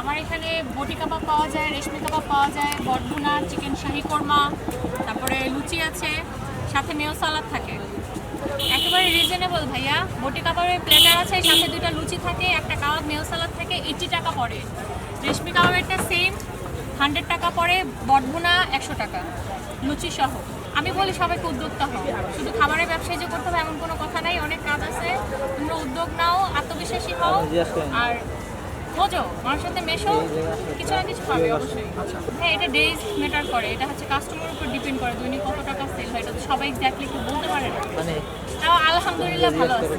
আমার এখানে বটি কাবাব পাওয়া যায় রেশমি কাবাব পাওয়া যায় বটভুনা চিকেন শাহি কোরমা তারপরে লুচি আছে সাথে মেও সালাদ থাকে। একেবারে রিজনেবল ভাইয়া বটি কাবাবের প্লেটার আছে সাথে দুটো লুচি থাকে একটা কাবাব মেও সালাদ থাকে এইটি টাকা পড়ে। রেশমি কাবাবেরটা সেম হান্ড্রেড টাকা পড়ে বটভুনা একশো টাকা লুচি সহ। আমি বলি সবাইকে উদ্যোক্তা হও। শুধু খাবারের ব্যবসায় যে করতে হবে এমন কোনো কথা নাই অনেক কাজ আছে তোমরা উদ্যোগ নাও আত্মবিশ্বাসী হও আর খোঁজো মানুষের সাথে মেশো কিছু না কিছু পাবে অবশ্যই। হ্যাঁ এটা ডেজ ম্যাটার করে এটা হচ্ছে কাস্টমারের উপর ডিপেন্ড করে দৈনিক কত টাকা সেল হয় এটা তো সবাই এক্স্যাক্টলি কেউ বলতে পারে না। মানে তাও আলহামদুলিল্লাহ ভালো আছে।